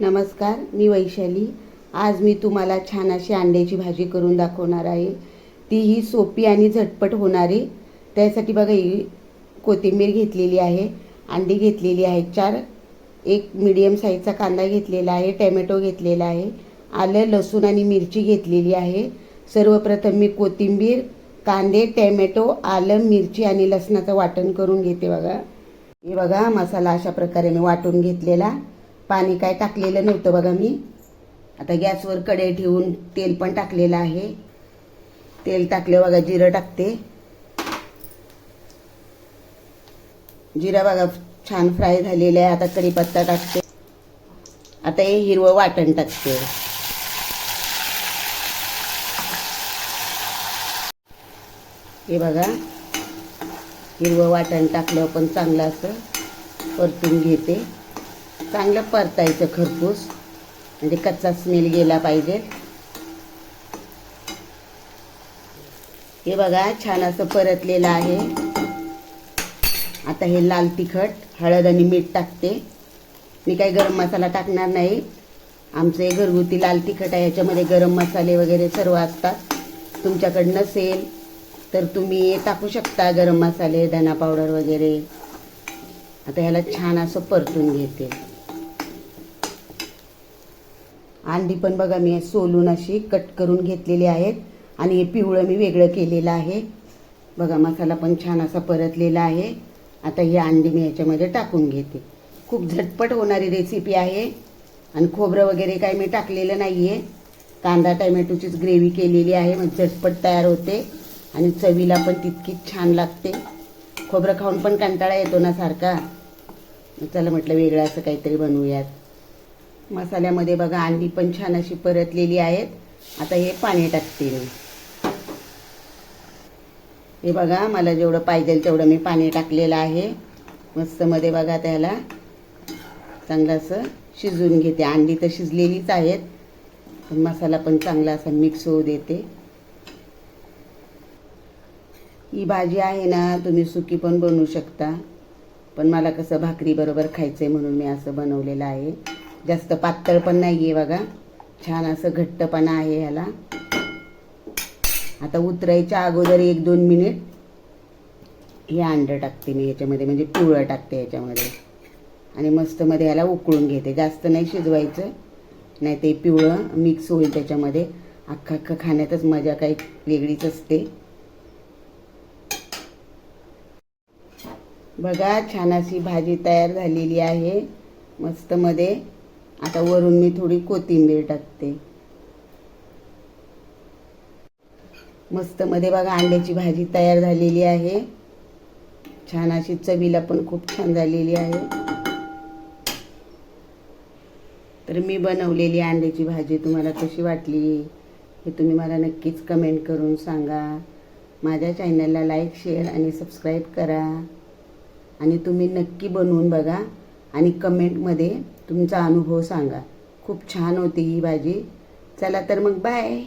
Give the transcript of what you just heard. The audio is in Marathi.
नमस्कार मी वैशाली. आज मी तुम्हाला छान अशी अंड्याची भाजी करून दाखवणार आहे. ती ही सोपी आणि झटपट होणारी त्यासाठी बघा ही कोथिंबीर घेतलेली आहे अंडी घेतलेली आहे चार एक मिडियम साईजचा कांदा घेतलेला आहे टॅमॅटो घेतलेला आहे आलं लसूण आणि मिरची घेतलेली आहे. सर्वप्रथम मी कोथिंबीर कांदे टॅमॅटो आलं मिरची आणि लसणाचं वाटण करून घेते बघा. हे बघा मसाला अशा प्रकारे मी वाटून घेतलेला. पाणी काय टाकलेलं नव्हतं बघा मी. आता गॅसवर कढई ठेवून तेल पण टाकलेलं आहे. तेल टाकलं बघा जिरं टाकते. जिरा बघा छान फ्राय झालेलं आहे. आता कढीपत्ता टाकते. आता हे हिरवं वाटण टाकते. हे बघा. हिरवं वाटण टाकल्यावर पण चांगलं असं परतून घेते. चांगलं परतायचं खरपूस. म्हणजे कच्चा स्मेल गेला पाहिजे. हे बघा छान असं परतलेलं आहे. आता हे लाल तिखट हळद आणि मीठ टाकते. मी काही गरम मसाला टाकणार नाही. आमचं हे घरगुती लाल तिखट आहे याच्यामध्ये गरम मसाले वगैरे सर्व असतात. तुमच्याकडं नसेल तर तुम्ही टाकू शकता गरम मसाले धना पावडर वगैरे. आता ह्याला छान असं परतून घेते. अंडी पण बघा मी सोलून अशी कट करून घेतलेली आहेत. आणि हे पिवळं मी वेगळं केलेलं आहे. बघा मसाला पण छान असा परतलेला आहे. आता ही अंडी मी ह्याच्यामध्ये टाकून घेते. खूप झटपट होणारी रेसिपी आहे. आणि खोबरं वगैरे काही मी टाकलेलं नाही आहे कांदा टॅमॅटोचीच ग्रेव्ही केलेली आहे. मग झटपट तयार होते. आणि चवीला पण तितकीच छान लागते. खोबरं खाऊन पण कंटाळा येतो ना सारखा. चला म्हटलं वेगळं असं काहीतरी बनवूयात. मसाल्यामध्ये बघा अंडी पण छान अशी परतलेली आहेत. आता हे पाणी टाकते मी. हे बघा मला जेवढं पाहिजे तेवढं मी पाणी टाकलेलं आहे. मस्त मध्ये बघा त्याला. चांगलं असं शिजवून घेते. अंडी तर शिजलेलीच आहेत पण मसाला पण चांगला असा मिक्स होऊ देते. ही भाजी आहे ना तुम्ही सुकी पण बनवू शकता. पण मला कसं भाकरी बरोबर खायचं आहे म्हणून मी असं बनवलेलं आहे. जास्त पातळ पण नाही आहे बघा. छान असं घट्टपणा आहे ह्याला. आता उतरायच्या अगोदर एक दोन मिनिट हे अंडं टाकते मी याच्यामध्ये म्हणजे पिवळं टाकते याच्यामध्ये. आणि मस्त मध्ये ह्याला उकळून घेते. जास्त नाही शिजवायचं नाही ते पिवळं मिक्स होईल त्याच्यामध्ये. अख्खा अख्खा खाण्यातच मजा काही वेगळीच असते. बघा छान अशी भाजी तयार झालेली आहे. मस्त मध्ये आता वरून मी थोडी कोथिंबीर टाकते. मस्त मध्ये बघा अंड्याची भाजी तयार झालेली आहे. छान अशी चवीला पण खूप छान झालेली आहे. तर मी बनवलेली अंड्याची भाजी तुम्हाला कशी वाटली हे तुम्ही मला नक्कीच कमेंट करून सांगा. माझ्या चॅनलला लाईक शेअर आणि सबस्क्राईब करा. आणि तुम्ही नक्की बनवून बघा. आणि कमेंटमध्ये तुमचा अनुभव सांगा. खूप छान होती ही भाजी. चला तर मग बाय.